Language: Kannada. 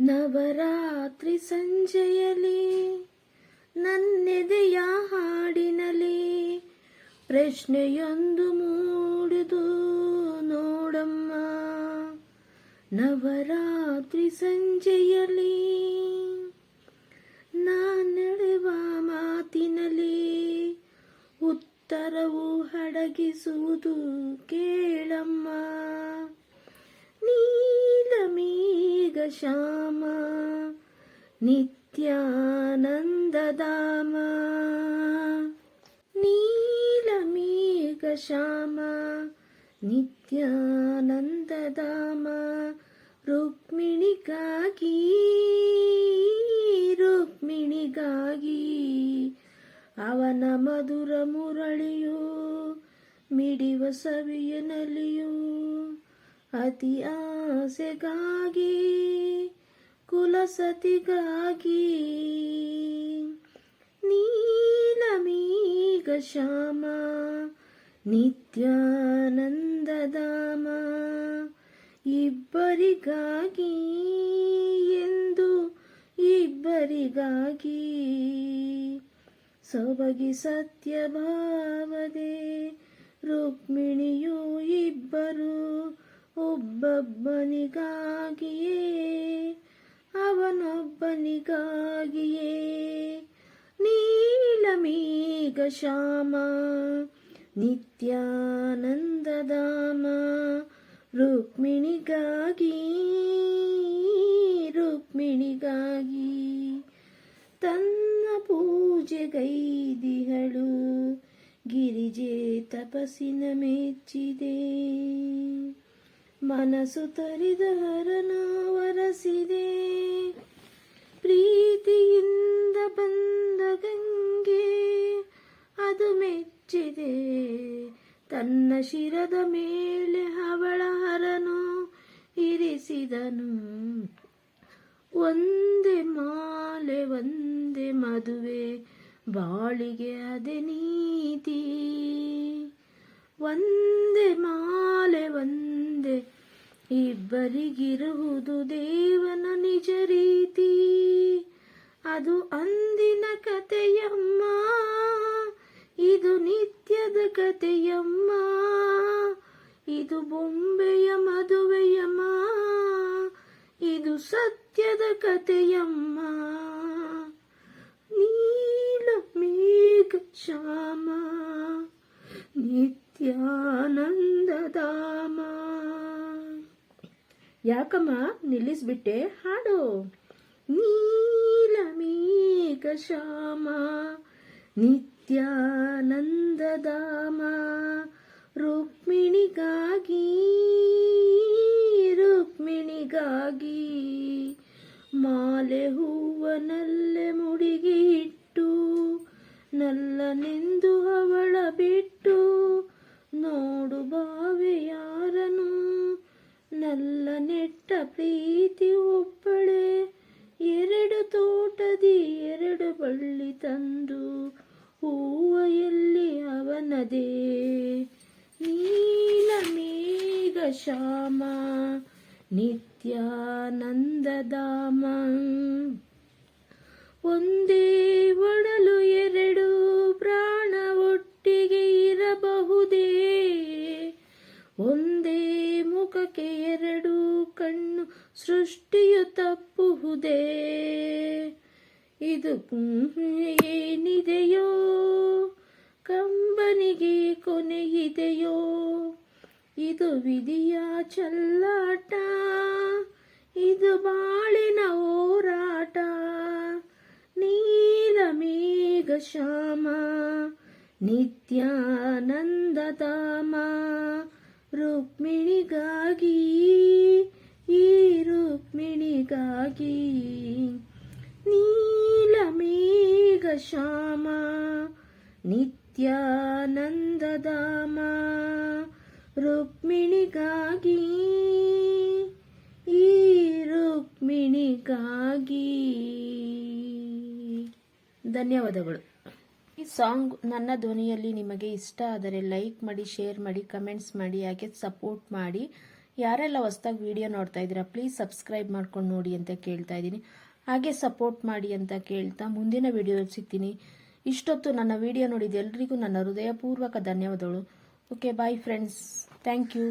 ನವರಾತ್ರಿ ಸಂಜೆಯಲಿ ನನ್ನೆದೆಯ ಹಾಡಿನಲಿ ಪ್ರಶ್ನೆಯೊಂದು ಮೂಡಿದು, ನೋಡಮ್ಮ, ನವರಾತ್ರಿ ಸಂಜೆಯಲಿ ನಾನೆಳೆವ ಮಾತಿನಲಿ ಉತ್ತರವು ಹಡಗಿಸುವುದು ಕೇಳಮ್ಮ. ನೀಲಮೀಗ ಶ್ಯಾಮ ನಿತ್ಯಾನಂದಧಾಮ ನೀಲಮೀಗ ಶ್ಯಾಮ ನಿತ್ಯಾನಂದಧಾಮ ರುಕ್ಮಿಣಿಗಾಗಿ ರುಕ್ಮಿಣಿಗಾಗಿ ಅವನ ಮಧುರ ಮುರಳಿಯು ಮಿಡಿವ ಸವಿಯನಲಿಯು ಅತಿ ಆಸೆಗಾಗಿ ಕುಲಸತಿಗಾಗಿ. ನೀಲಮೀಗ ಶ್ಯಾಮ ನಿತ್ಯಾನಂದಧಾಮ. ಇಬ್ಬರಿಗಾಗಿ ಎಂದು ಇಬ್ಬರಿಗಾಗಿ. ಸೊಬಗಿ ಸತ್ಯಭಾವದೆ ರುಕ್ಮಿಣಿಯು ಇಬ್ಬರು. ಒಬ್ಬೊಬ್ಬನಿಗಾಗಿಯೇ ಅವನೊಬ್ಬನಿಗಾಗಿಯೇ. ನೀಲಮೀಗ ಶ್ಯಾಮ ನಿತ್ಯಾನಂದಧಾಮ ರುಕ್ಮಿಣಿಗಾಗಿ ರುಕ್ಮಿಣಿಗಾಗಿ. ತನ್ನ ಪೂಜೆಗೈದಿಹಳು ಗಿರಿಜೆ ತಪಸ್ಸಿನ ಮೆಚ್ಚಿದೆ. ಮನಸ್ಸು ತರಿದ ಹರನ ವರಸಿದೆ ಪ್ರೀತಿಯಿಂದ ಬಂದ ಗಂಗೆ ಅದು ಮೆಚ್ಚಿದೆ. ತನ್ನ ಶಿರದ ಮೇಲೆ ಅವಳ ಹರನು ಇರಿಸಿದನು. ಒಂದೇ ಮಾಲೆ, ಒಂದೇ ಮದುವೆ, ಬಾಳಿಗೆ ಅದೇ ನೀತಿ. ಒಂದೇ ಮಾಲೆ ಒಂದೇ ಇಬ್ಬರಿಗಿರುವುದು ದೇವನ ನಿಜ ರೀತಿ. ಅದು ಅಂದಿನ ಕಥೆಯಮ್ಮ, ಇದು ನಿತ್ಯದ ಕಥೆಯಮ್ಮ, ಇದು ಬೊಂಬೆಯ ಮದುವೆಯಮ್ಮ, ಇದು ಸತ್ಯದ ಕಥೆಯಮ್ಮ. ನೀಲ ಮೇಘ ಶ್ಯಾಮ ನಿತ್ಯಾನಂದಧಾಮ ಯಾಕಮ್ಮ? ನಿಲ್ಲಿಸ್ಬಿಟ್ಟೆ. ಹಾಡು. ನೀಲ ಮೇಘ ಶ್ಯಾಮ, ನಿತ್ಯಾನಂದಧಾಮ, ರುಕ್ಮಿಣಿಗಾಗಿ ರುಕ್ಮಿಣಿಗಾಗಿ ಮಾಲೆ ಹೂವನಲ್ಲೆ ಮುಡಿಗಿಟ್ಟು, ನಲ್ಲನೆಂದು ಅವಳ ಬಿಟ್ಟು ನೋಡು ಬಾವೆಯ ನಲ್ಲ ನೆಟ್ಟ ಪ್ರೀತಿ ಒಬ್ಬಳೆ. ಎರಡು ತೋಟದಿ ಎರಡು ಬಳ್ಳಿ ತಂದು ಹೂವ ಎಲ್ಲಿ ಅವನದೇ. ನೀಲ ಮೇಘ ಶ್ಯಾಮ ಒಂದೇ ಒಡಲು ಎರಡು ಪ್ರಾಣ ಒಟ್ಟಿಗೆ ಇರಬಹುದೇ. ಒಂದೇ ಮುಖಕ್ಕೆ ಎರಡು ಕಣ್ಣು ಸೃಷ್ಟಿಯು ತಪ್ಪುವುದೇ. ಇದು ಏನಿದೆಯೋ ಕಂಬನಿಗೆ ಕೊನೆಯಿದೆಯೋ? ಇದು ವಿಧಿಯ ಚಲ್ಲಾಟ? ಇದು ಬಾಳಿನ ಹೋರಾಟ? ನೀಲಮೇಘ ಶ್ಯಾಮ ನಿತ್ಯಾನಂದಧಾಮ ರುಕ್ಮಿಣಿಗಾಗಿ ಈ ರುಕ್ಮಿಣಿಗಾಗಿ. ನೀಲಮೇಘ ಶ್ಯಾಮ ನಿತ್ಯಾನಂದಧಾಮ. ರುಕ್ಮಿಣಿಗಾಗಿ ಈ ರುಕ್ಮಿಣಿಗಾಗಿ. ಧನ್ಯವಾದಗಳು. ಸಾಂಗ್ ನನ್ನ ಧ್ವನಿಯಲ್ಲಿ ನಿಮಗೆ ಇಷ್ಟ ಆದರೆ ಲೈಕ್ ಮಾಡಿ, ಶೇರ್ ಮಾಡಿ, ಕಮೆಂಟ್ಸ್ ಮಾಡಿ ಹಾಗೆ ಸಪೋರ್ಟ್ ಮಾಡಿ. ಯಾರೆಲ್ಲ ಹೊಸ್ದಾಗಿ ವಿಡಿಯೋ ನೋಡ್ತಾ ಇದ್ದೀರಾ, ಪ್ಲೀಸ್ ಸಬ್ಸ್ಕ್ರೈಬ್ ಮಾಡ್ಕೊಂಡು ನೋಡಿ ಅಂತ ಕೇಳ್ತಾ ಇದ್ದೀನಿ. ಹಾಗೆ ಸಪೋರ್ಟ್ ಮಾಡಿ ಅಂತ ಕೇಳ್ತಾ ಮುಂದಿನ ವಿಡಿಯೋ ಸಿಗ್ತೀನಿ. ಇಷ್ಟೊತ್ತು ನನ್ನ ವಿಡಿಯೋ ನೋಡಿದ ಎಲ್ರಿಗೂ ನನ್ನ ಹೃದಯಪೂರ್ವಕ ಧನ್ಯವಾದಗಳು. Okay bye friends thank you